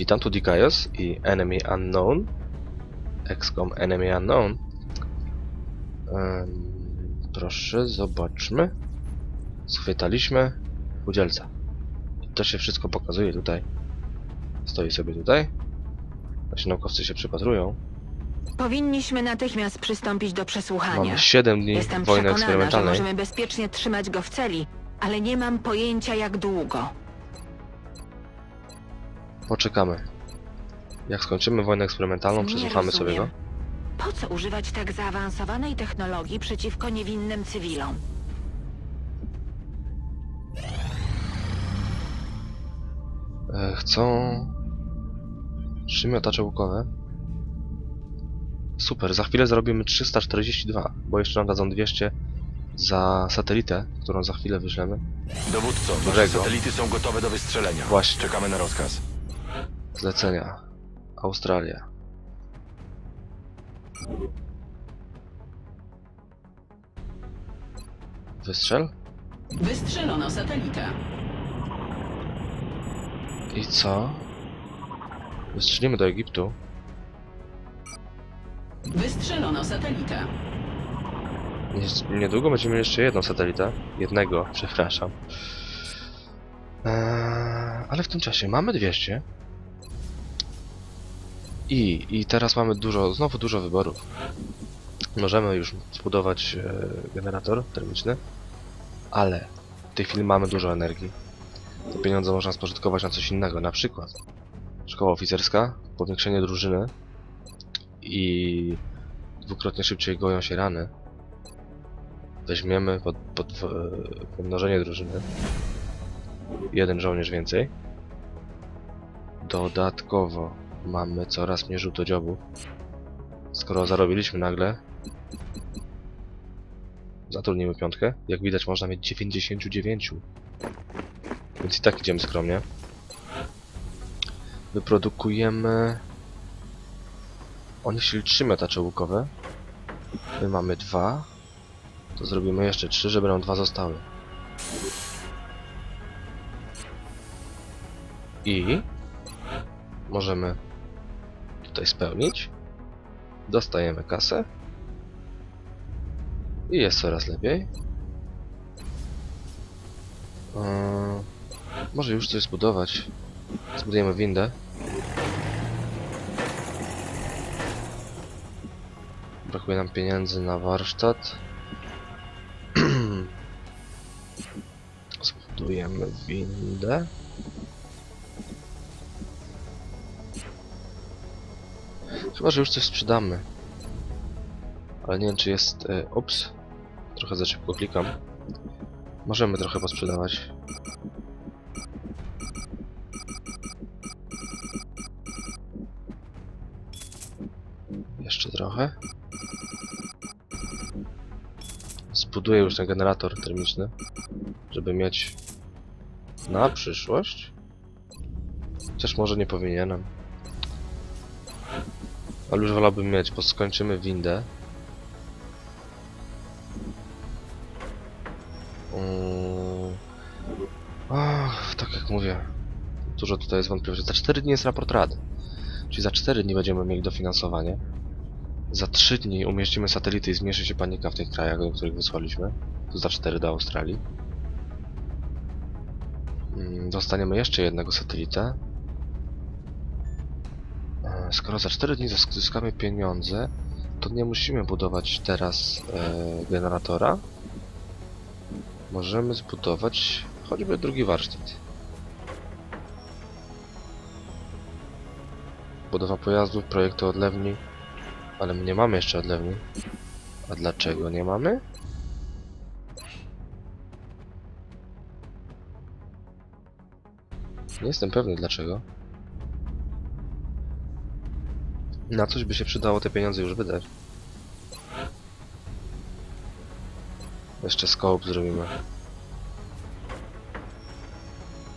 Witam tu Dikaios i Enemy Unknown. XCOM Enemy Unknown. Em, proszę, zobaczmy. Schwytaliśmy udzielca. To się wszystko pokazuje tutaj. Stoi sobie tutaj. Nasi naukowcy się przypatrują. Powinniśmy natychmiast przystąpić do przesłuchania. Mamy 7 dni Jestem wojny przekonana, że eksperymentalnej. możemy bezpiecznie trzymać go w celi, ale nie mam pojęcia jak długo. Poczekamy. Jak skończymy wojnę eksperymentalną, przesłuchamy sobie go. Po co używać tak zaawansowanej technologii przeciwko niewinnym cywilom? E, Chcą... Trzy miotacze łukowe. Super, za chwilę zarobimy 342, bo jeszcze nam dadzą 200 za satelitę, którą za chwilę wyślemy. Dowódco, nasze Dobrego. satelity są gotowe do wystrzelenia. Właśnie. Czekamy na rozkaz. Zlecenia. Australia. Wystrzel? Wystrzelono satelitę. I co? Wystrzelimy do Egiptu. Wystrzelono satelitę. Nie- Niedługo będziemy mieli jeszcze jedną satelitę. Jednego, przepraszam. Eee, ale w tym czasie mamy 200. I, I teraz mamy dużo, znowu dużo wyborów. Możemy już zbudować e, generator termiczny, ale w tej chwili mamy dużo energii. Te pieniądze można spożytkować na coś innego, na przykład szkoła oficerska, powiększenie drużyny i dwukrotnie szybciej goją się rany weźmiemy pod, pod e, pomnożenie drużyny. Jeden żołnierz więcej. Dodatkowo mamy coraz mniej żółtodziobów. Skoro zarobiliśmy nagle, zatrudnimy piątkę. Jak widać można mieć 99. Więc i tak idziemy skromnie. Wyprodukujemy... Oni chcieli 3 miotacze łukowe. My mamy dwa. To zrobimy jeszcze trzy, żeby nam dwa zostały. I możemy tutaj spełnić. Dostajemy kasę. I jest coraz lepiej. Eee, może już coś zbudować. Zbudujemy windę. Brakuje nam pieniędzy na warsztat. Zbudujemy windę. Chyba, że już coś sprzedamy. Ale nie wiem, czy jest... E, ups. Trochę za szybko klikam. Możemy trochę posprzedawać. Jeszcze trochę. Zbuduję już ten generator termiczny, żeby mieć na przyszłość. Chociaż może nie powinienem. Ale już wolałbym mieć, bo skończymy windę. Mm. Ach, tak jak mówię, dużo tutaj jest wątpliwości. Za 4 dni jest raport rady. Czyli za 4 dni będziemy mieli dofinansowanie. Za 3 dni umieścimy satelity i zmniejszy się panika w tych krajach, do których wysłaliśmy. To za 4 do Australii. Mm, Dostaniemy jeszcze jednego satelitę. Skoro za 4 dni zysk- zyskamy pieniądze, to nie musimy budować teraz e, generatora. Możemy zbudować choćby drugi warsztat. Budowa pojazdów, projektu odlewni. Ale my nie mamy jeszcze odlewni. A dlaczego nie mamy? Nie jestem pewny dlaczego. Na coś by się przydało te pieniądze już wydać. Jeszcze scope zrobimy.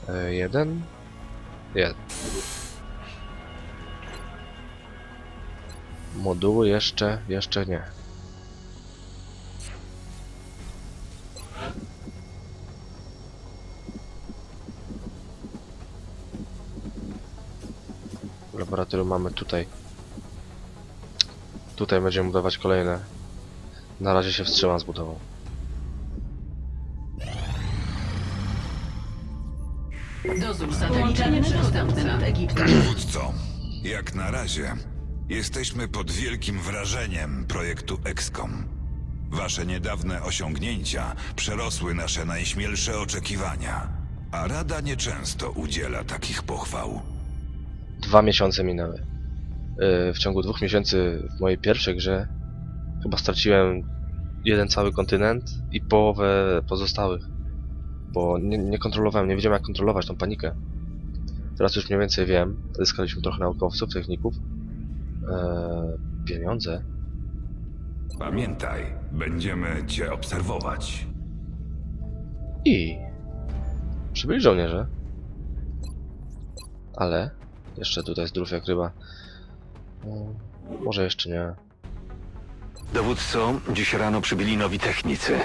E, jeden? Jeden. Moduły jeszcze, jeszcze nie. laboratorium mamy tutaj. Tutaj będziemy budować kolejne. Na razie się wstrzymam z budową. Dozór satelitarny dostępny nad Egiptem. Dowódco, jak na razie jesteśmy pod wielkim wrażeniem projektu XCOM. Wasze niedawne osiągnięcia przerosły nasze najśmielsze oczekiwania, a Rada nieczęsto udziela takich pochwał. Dwa miesiące minęły. Yy, w ciągu dwóch miesięcy w mojej pierwszej grze chyba straciłem jeden cały kontynent i połowę pozostałych. Bo nie, nie kontrolowałem, nie wiedziałem jak kontrolować tą panikę. Teraz już mniej więcej wiem. Zyskaliśmy trochę naukowców, techników. Eee, pieniądze. Pamiętaj, będziemy cię obserwować. I przybyli żołnierze. Ale jeszcze tutaj zdrów jak ryba. Mm, Może jeszcze nie. Dowódco, dziś rano przybyli nowi technicy.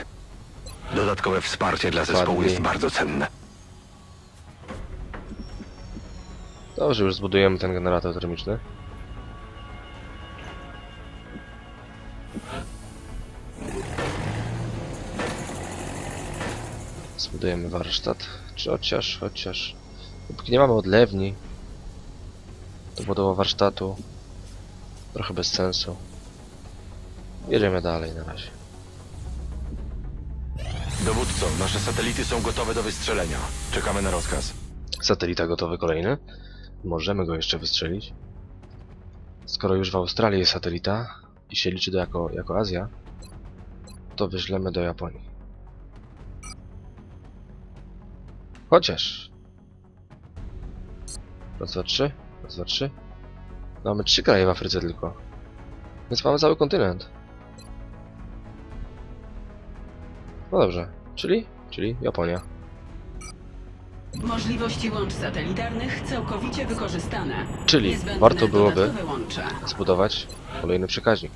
Dodatkowe wsparcie dla zespołu Dokładnie. jest bardzo cenne. Dobrze, już zbudujemy ten generator termiczny. Zbudujemy warsztat. Czy chociaż, chociaż... Dopóki nie mamy odlewni, to budowa warsztatu trochę bez sensu. Jedziemy dalej na razie. Dowódco, nasze satelity są gotowe do wystrzelenia. Czekamy na rozkaz. Satelita gotowy kolejny. Możemy go jeszcze wystrzelić. Skoro już w Australii jest satelita i się liczy to jako, jako Azja, to wyślemy do Japonii. Chociaż. Raz, dwa, trzy. Raz, dwa, trzy. No, mamy trzy kraje w Afryce tylko. Więc mamy cały kontynent. No dobrze. Czyli? Czyli Japonia. Możliwości łącz satelitarnych całkowicie wykorzystane. Czyli Niezbędne warto byłoby zbudować kolejny przekaźnik.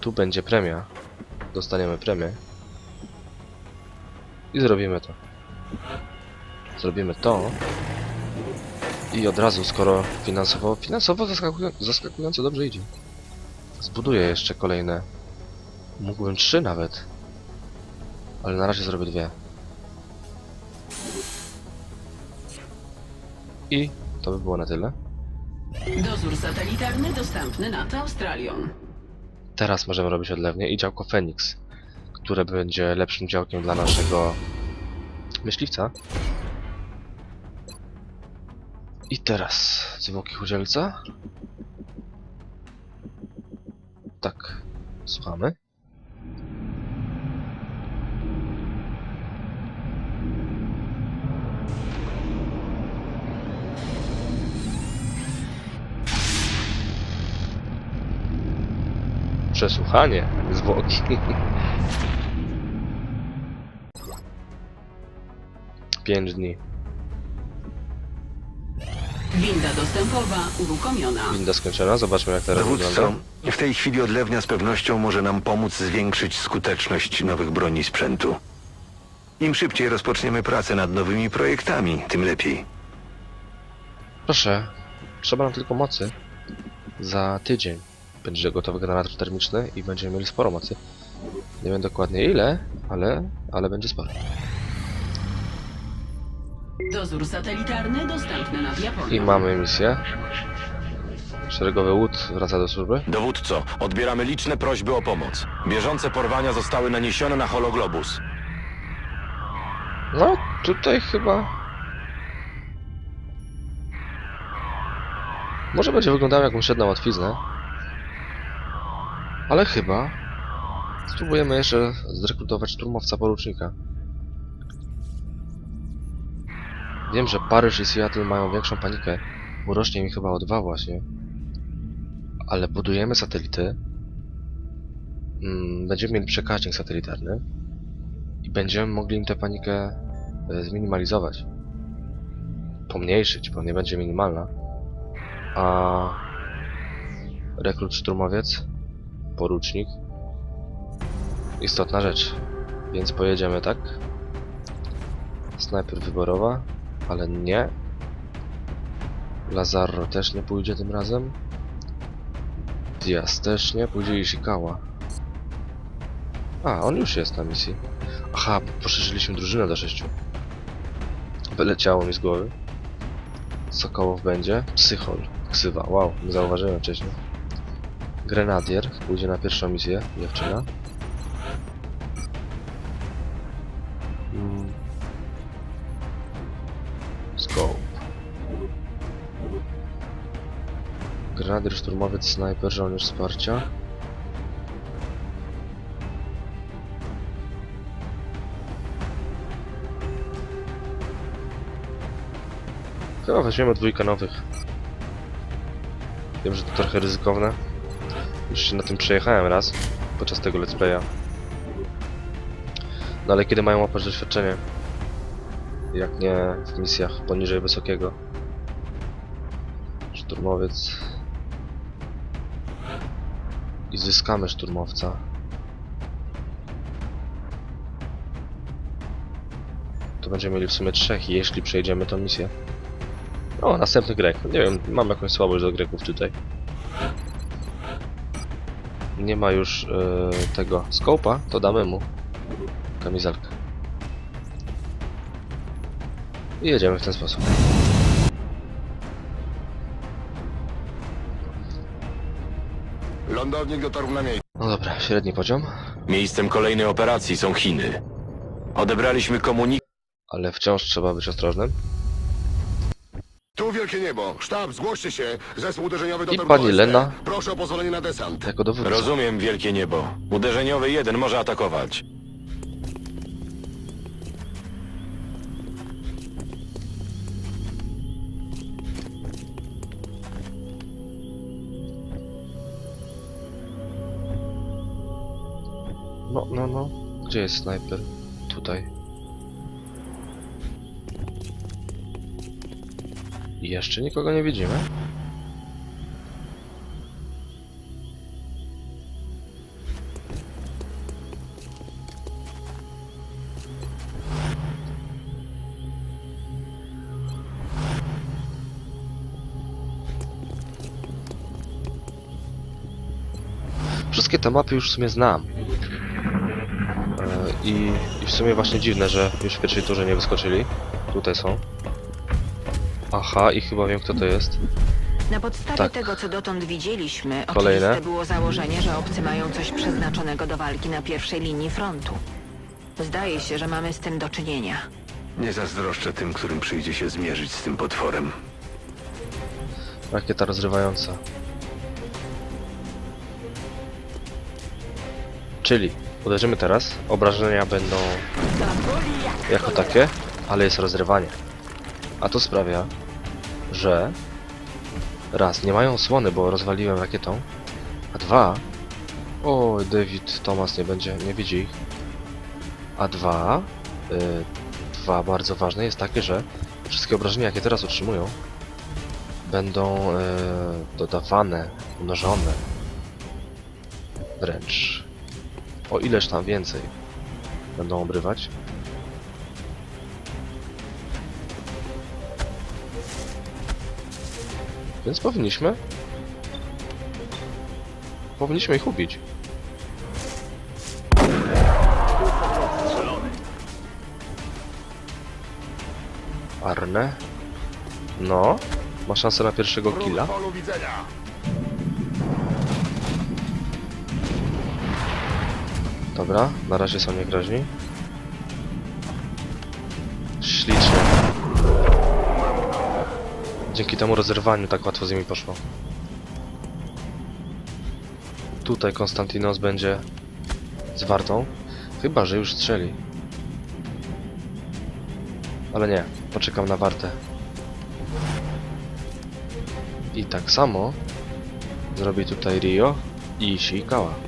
Tu będzie premia. Dostaniemy premię. I zrobimy to. Zrobimy to. I od razu, skoro finansowo, finansowo zaskakują, zaskakująco dobrze idzie. Zbuduję jeszcze kolejne. Mógłbym trzy nawet. Ale na razie zrobię dwie. I to by było na tyle. Dozór satelitarny dostępny nad Australią. Teraz możemy robić odlewnie i działko Phoenix, które będzie lepszym działkiem dla naszego myśliwca. I teraz zwłoki chudzielca. Tak, słuchamy. Przesłuchanie zwłoki. Pięć dni. Winda dostępowa uruchomiona. Winda skończona, zobaczmy jak teraz Dowódco, wygląda. w tej chwili odlewnia z pewnością może nam pomóc zwiększyć skuteczność nowych broni i sprzętu. Im szybciej rozpoczniemy pracę nad nowymi projektami, tym lepiej. Proszę, trzeba nam tylko mocy. Za tydzień będzie gotowy generator termiczny i będziemy mieli sporo mocy. Nie wiem dokładnie ile, ale, ale będzie sporo. Dozór satelitarny dostępny nad Japonią. I mamy misję. Szeregowy łód wraca do służby. Dowódco, odbieramy liczne prośby o pomoc. Bieżące porwania zostały naniesione na hologlobus. No, tutaj chyba... Może będzie wyglądało jakąś jedną łatwiznę. Ale chyba... Spróbujemy jeszcze zrekrutować szturmowca porucznika. Wiem, że Paryż i Seattle mają większą panikę. Urośnie mi chyba o dwa właśnie. Ale budujemy satelity. Mm, Będziemy mieli przekaźnik satelitarny i będziemy mogli im tę panikę e, zminimalizować. Pomniejszyć, bo nie będzie minimalna. A rekrut szturmowiec, porucznik, istotna rzecz. Więc pojedziemy tak. Snajper wyborowa, ale nie. Lazarro też nie pójdzie tym razem. Diaz też nie, pójdzie Ishikawa. A, on już jest na misji. Aha, poszerzyliśmy drużynę do sześciu. Wyleciało mi z głowy. Sokołow będzie. Psychol. Ksywa. Wow, nie zauważyłem wcześniej. Grenadier pójdzie na pierwszą misję. Dziewczyna. Grenadier, szturmowiec, snajper, żołnierz wsparcia. Chyba weźmiemy dwójkę nowych. Wiem, że to trochę ryzykowne. Już się na tym przejechałem raz podczas tego let's playa. No ale kiedy mają łapać doświadczenie? Jak nie w misjach poniżej wysokiego. Szturmowiec. Zyskamy szturmowca. To będziemy mieli w sumie trzech, jeśli przejdziemy tą misję. O, następny Grek. Nie wiem, mam jakąś słabość do Greków tutaj. Nie ma już e, tego skopa, to damy mu kamizelkę. I jedziemy w ten sposób. Lądownik dotarł na miejsce. No dobra, średni poziom, Miejscem kolejnej operacji są Chiny. Odebraliśmy komunikat. ale wciąż trzeba być ostrożnym. Tu wielkie niebo. Sztab, zgłoście się. Zespół uderzeniowy pani do OSP. Lena. Proszę o pozwolenie na desant. Jako dowódca. Rozumiem, wielkie niebo. Uderzeniowy jeden może atakować. No, no, no. Gdzie jest snajper? Tutaj. Jeszcze nikogo nie widzimy. Wszystkie te mapy już w sumie znam. I, I w sumie właśnie dziwne, że już w pierwszej turze nie wyskoczyli. Tutaj są. Aha, i chyba wiem kto to jest. Na podstawie Tak. tego, co dotąd widzieliśmy, Kolejne. oczywiste było założenie, że obcy mają coś przeznaczonego do walki na pierwszej linii frontu. Zdaje się, że mamy z tym do czynienia. Nie zazdroszczę tym, którym przyjdzie się zmierzyć z tym potworem. Rakieta rozrywająca. Czyli uderzymy teraz, obrażenia będą jako takie, ale jest rozrywanie. A to sprawia, że raz, nie mają osłony, bo rozwaliłem rakietą, a dwa, o, David Thomas nie będzie, nie widzi ich, a dwa, y, dwa bardzo ważne jest takie, że wszystkie obrażenia, jakie teraz otrzymują, będą e, dodawane, mnożone. Wręcz. O ileż tam więcej będą obrywać. Więc powinniśmy. Powinniśmy ich ubić. Arne. No. Ma szansę na pierwszego killa. Dobra, na razie są niegroźni. Ślicznie. Dzięki temu rozerwaniu tak łatwo z nimi poszło. Tutaj Konstantinos będzie z wartą. Chyba, że już strzeli. Ale nie, poczekam na wartę. I tak samo zrobi tutaj Rio i Ishikawa.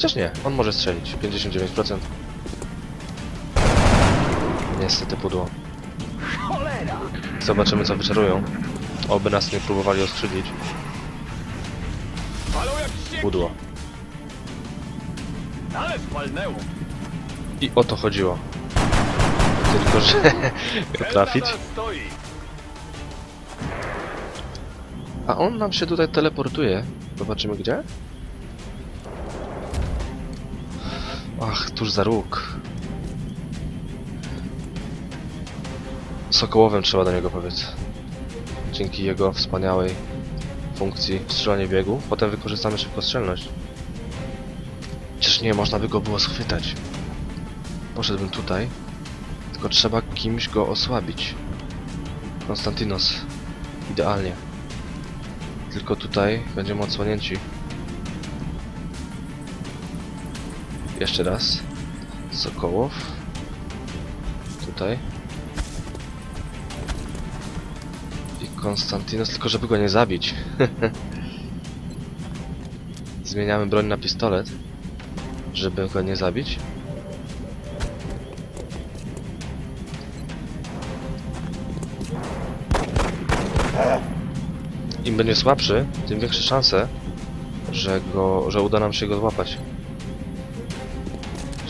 Chociaż nie, on może strzelić. 59%. Niestety pudło. Zobaczymy co wyczarują. Oby nas nie próbowali oskrzydlić. Pudło. I o to chodziło. Tylko, że trafić. A on nam się tutaj teleportuje. Zobaczymy gdzie? Ach, tuż za róg. Sokołowym trzeba do niego powiedzieć. Dzięki jego wspaniałej funkcji strzelanie biegu. Potem wykorzystamy szybkostrzelność. Przecież nie można by go było schwytać. Poszedłbym tutaj. Tylko trzeba kimś go osłabić. Konstantinos. Idealnie. Tylko tutaj będziemy odsłonięci. Jeszcze raz. Sokołow. Tutaj. I Konstantinos, tylko żeby go nie zabić. Zmieniamy broń na pistolet. Żeby go nie zabić. Im będzie słabszy, tym większe szanse, że go, że uda nam się go złapać.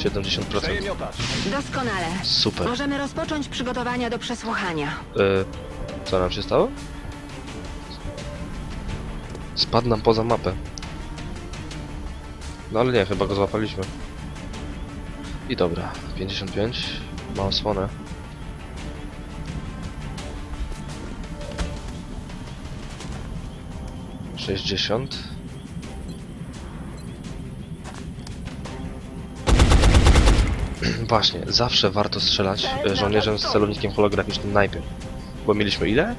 70%. Doskonale. Super. Możemy rozpocząć przygotowania do przesłuchania. Y, co nam się stało? Spadł nam poza mapę. No ale nie, chyba go złapaliśmy. I dobra, 55. Ma osłonę. Sześćdziesiąt. Właśnie, zawsze warto strzelać e, żołnierzem z celownikiem holograficznym najpierw. Bo mieliśmy ile?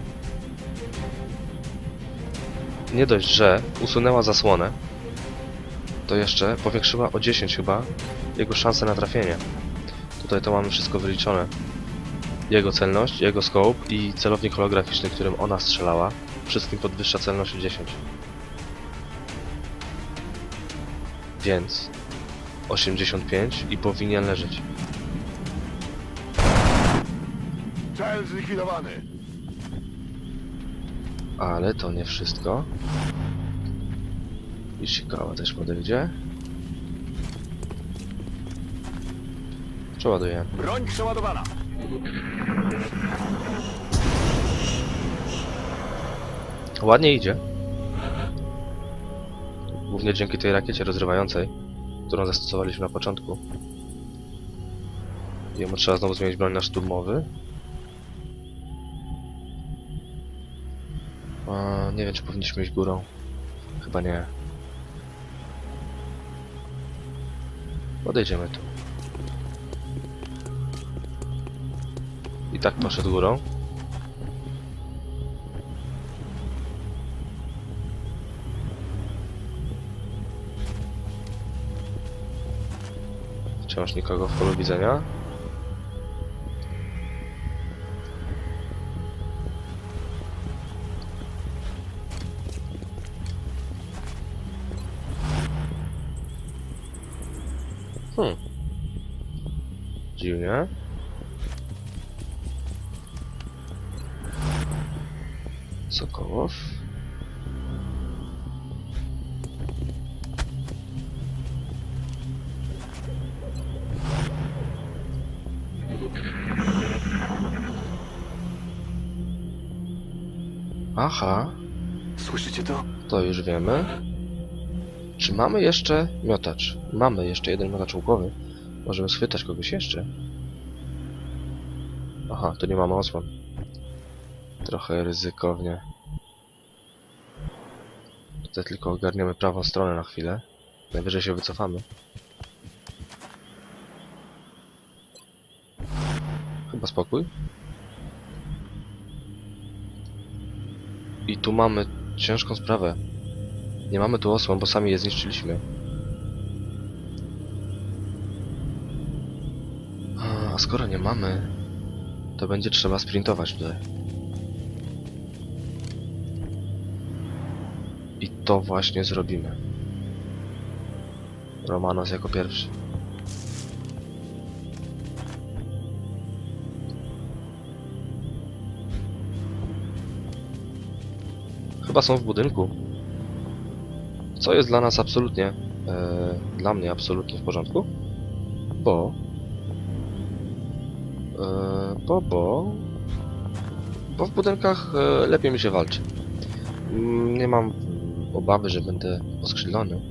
Nie dość, że usunęła zasłonę, to jeszcze powiększyła o 10 chyba jego szanse na trafienie. Tutaj to mamy wszystko wyliczone. Jego celność, jego scope i celownik holograficzny, którym ona strzelała. Wszystkim podwyższa celność o 10. Więc 85 i powinien leżeć. Cel zlikwidowany. Ale to nie wszystko. Ishikawa też podejdzie. Przeładuję. Broń przeładowana. Ładnie idzie. Głównie dzięki tej rakiecie rozrywającej, którą zastosowaliśmy na początku. Jemu trzeba znowu zmienić broń na szturmowy. A, nie wiem, czy powinniśmy iść górą. Chyba nie. Podejdziemy tu. I tak poszedł górą. Wciąż nikogo w polu widzenia. Dziwnie. Sokołow. Aha, Słyszycie to? to już wiemy. Czy mamy jeszcze miotacz? Mamy jeszcze jeden miotacz łukowy. Możemy schwytać kogoś jeszcze. Aha, tu nie mamy osłon. Trochę ryzykownie. Tutaj tylko ogarniemy prawą stronę na chwilę. Najwyżej się wycofamy. Chyba spokój. I tu mamy ciężką sprawę. Nie mamy tu osłon, bo sami je zniszczyliśmy. Skoro nie mamy, to będzie trzeba sprintować tutaj. I to właśnie zrobimy. Romanos jako pierwszy. Chyba są w budynku. Co jest dla nas absolutnie, e, dla mnie absolutnie w porządku, bo, bo, bo, bo w budynkach e, lepiej mi się walczy. Mm, Nie mam obawy, że będę oskrzydlony.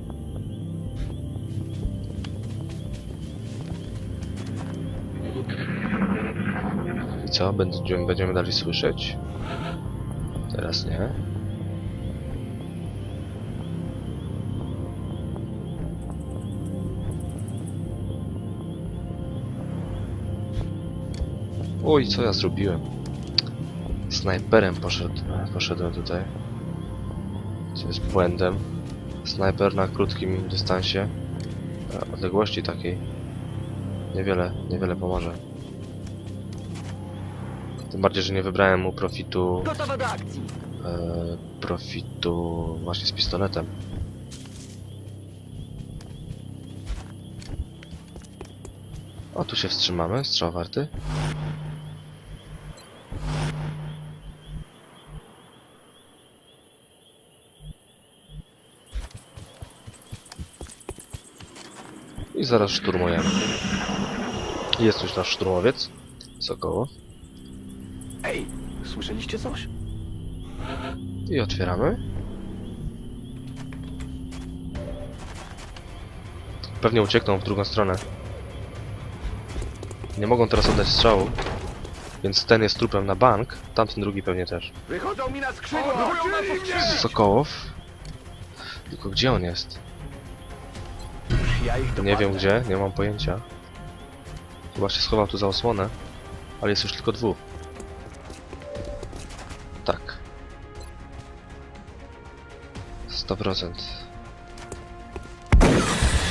I co? Będziemy, będziemy dalej słyszeć? Teraz nie. Oj, co ja zrobiłem? Snajperem poszedł, poszedłem tutaj. Co jest błędem. Snajper na krótkim dystansie. Odległości takiej. Niewiele, niewiele pomoże. Tym bardziej, że nie wybrałem mu profitu. Gotowe do akcji. E, profitu właśnie z pistoletem. O, tu się wstrzymamy. Strzał warty. Zaraz szturmujemy. Jest już nasz szturmowiec. Sokoło. Ej, słyszeliście coś? I otwieramy. Pewnie uciekną w drugą stronę. Nie mogą teraz oddać strzału. Więc ten jest trupem na bank, tamten drugi pewnie też. Wychodzą mi na skrzydło! Sokołow? Tylko gdzie on jest? Ja ich Nie wiem gdzie, nie mam pojęcia. Chyba się schował tu za osłonę, ale jest już tylko dwóch. Tak. 100%.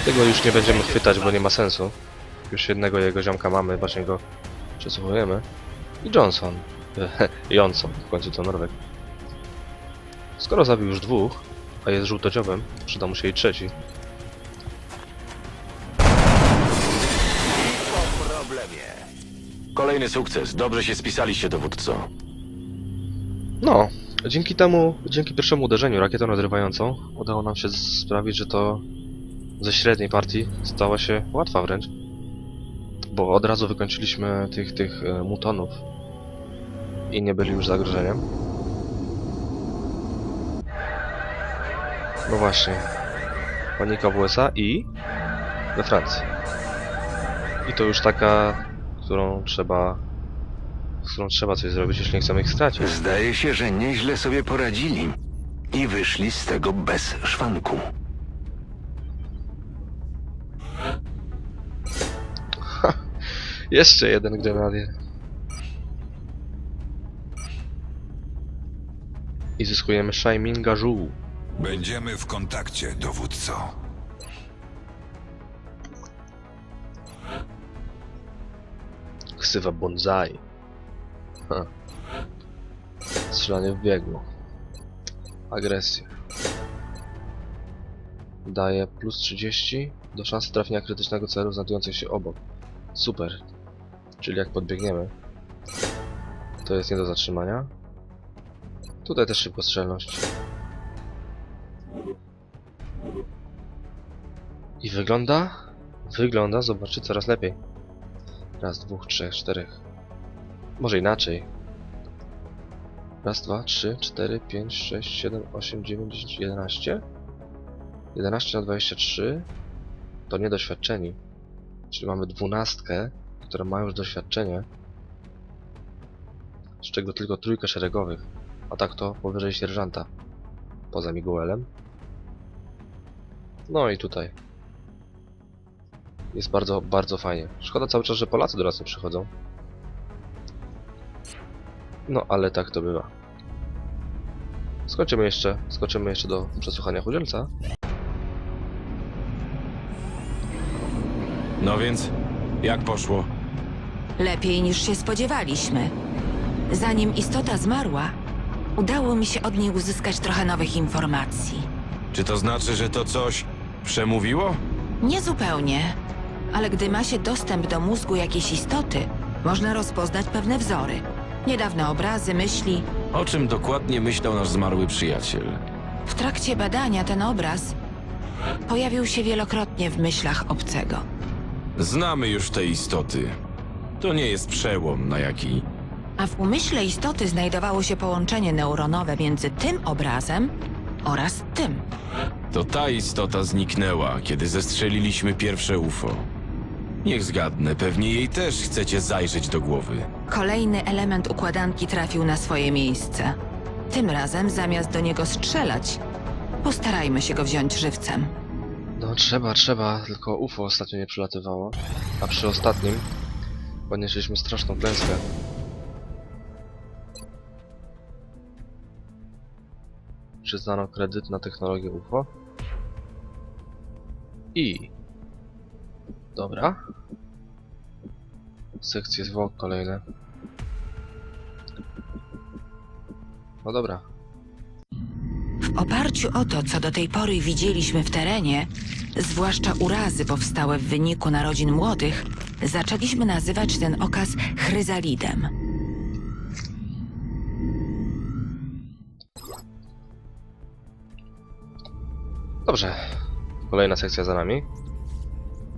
Tego już nie będziemy chwytać, bo nie ma sensu. Już jednego jego ziomka mamy, właśnie go przesłuchujemy. I Johnson. Johnson, w końcu to Norweg. Skoro zabił już dwóch, a jest żółtodziobem, przyda mu się i trzeci. Kolejny sukces. Dobrze się spisaliście, dowódco. No, dzięki temu, dzięki pierwszemu uderzeniu rakietą nadrywającą, udało nam się sprawić, że to ze średniej partii stała się łatwa wręcz. Bo od razu wykończyliśmy tych, tych e, mutonów i nie byli już zagrożeniem. No właśnie. Panika w USA i we Francji. I to już taka, którą trzeba, z którą trzeba coś zrobić, jeśli nie chcemy ich stracić. Zdaje się, że nieźle sobie poradzili. I wyszli z tego bez szwanku. Jeszcze jeden grenadier. I zyskujemy Shaiminga Zhu. Będziemy w kontakcie, dowódco. Ksywa Bonsai. Ha. Strzelanie w biegu. Agresja. Daje plus 30 do szansy trafienia krytycznego celu znajdujących się obok. Super. Czyli jak podbiegniemy, to jest nie do zatrzymania. Tutaj też szybkostrzelność. I wygląda? Wygląda, zobaczcie, coraz lepiej. Raz, dwóch, trzech, czterech. Może inaczej. Raz, dwa, trzy, cztery, pięć, sześć, siedem, osiem, dziewięć, dziesięć, jedenaście. 11 na 23 to niedoświadczeni. Czyli mamy dwunastkę, która ma już doświadczenie. Z czego tylko trójkę szeregowych. A tak to powyżej sierżanta. Poza Miguelem. No i tutaj. Jest bardzo, bardzo fajnie. Szkoda cały czas, że Polacy do nas nie przychodzą. No, ale tak to bywa. Skoczymy jeszcze, skoczymy jeszcze do przesłuchania chudzielca. No więc, jak poszło? Lepiej niż się spodziewaliśmy. Zanim istota zmarła, udało mi się od niej uzyskać trochę nowych informacji. Czy to znaczy, że to coś przemówiło? Nie zupełnie, ale gdy ma się dostęp do mózgu jakiejś istoty, można rozpoznać pewne wzory. Niedawne obrazy, myśli. O czym dokładnie myślał nasz zmarły przyjaciel? W trakcie badania ten obraz pojawił się wielokrotnie w myślach obcego. Znamy już te istoty. To nie jest przełom, na jaki A w umyśle istoty znajdowało się połączenie neuronowe między tym obrazem oraz tym. To ta istota zniknęła, kiedy zestrzeliliśmy pierwsze UFO. Niech zgadnę, pewnie jej też chcecie zajrzeć do głowy. Kolejny element układanki trafił na swoje miejsce. Tym razem zamiast do niego strzelać, postarajmy się go wziąć żywcem. No trzeba, trzeba, tylko UFO ostatnio nie przylatywało. A przy ostatnim ponieśliśmy straszną klęskę. Przyznano kredyt na technologię UFO. I... Dobra. Sekcje zwłok kolejne. No dobra. W oparciu o to, co do tej pory widzieliśmy w terenie, zwłaszcza urazy powstałe w wyniku narodzin młodych, zaczęliśmy nazywać ten okaz chryzalidem. Dobrze. Kolejna sekcja za nami.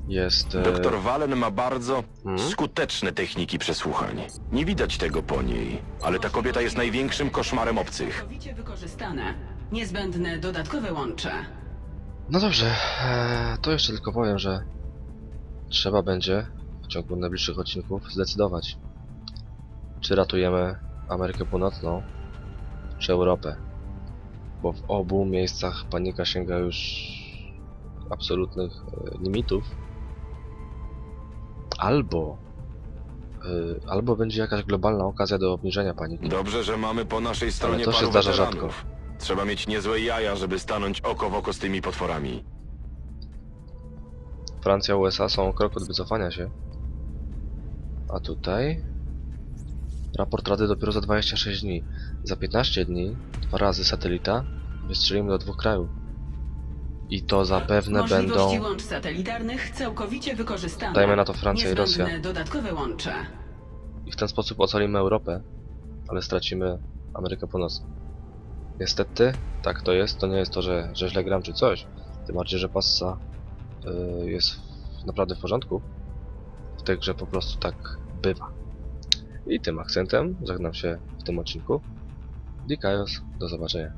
Jest... e, Doktor Wallen ma bardzo Hmm? skuteczne techniki przesłuchań. Nie widać tego po niej, ale ta kobieta jest największym koszmarem obcych. Całkowicie wykorzystane. Niezbędne dodatkowe łącze. No dobrze, eee, to jeszcze tylko powiem, że trzeba będzie w ciągu najbliższych odcinków zdecydować, czy ratujemy Amerykę Północną, czy Europę. Bo w obu miejscach panika sięga już absolutnych e, limitów. Albo e, albo będzie jakaś globalna okazja do obniżenia paniki. Dobrze, że mamy po naszej stronie to się zdarza weteranów. Trzeba mieć niezłe jaja, żeby stanąć oko w oko z tymi potworami. Francja, USA są o krok od wycofania się. A tutaj... Raport Rady dopiero za 26 dni. Za 15 dni, dwa razy satelita, wystrzelimy do dwóch krajów. I to zapewne Możliwości będą... łącz satelitarnych całkowicie wykorzystane. Dajmy na to Francja i Niezbędne Rosja. dodatkowe łącze. I w ten sposób ocalimy Europę, ale stracimy Amerykę Północną. Niestety, tak to jest. To nie jest to, że, że źle gram czy coś. Tym bardziej, że passa y, jest w- naprawdę w porządku. W tej grze po prostu tak bywa. I tym akcentem żegnam się w tym odcinku. Dikaios, do zobaczenia.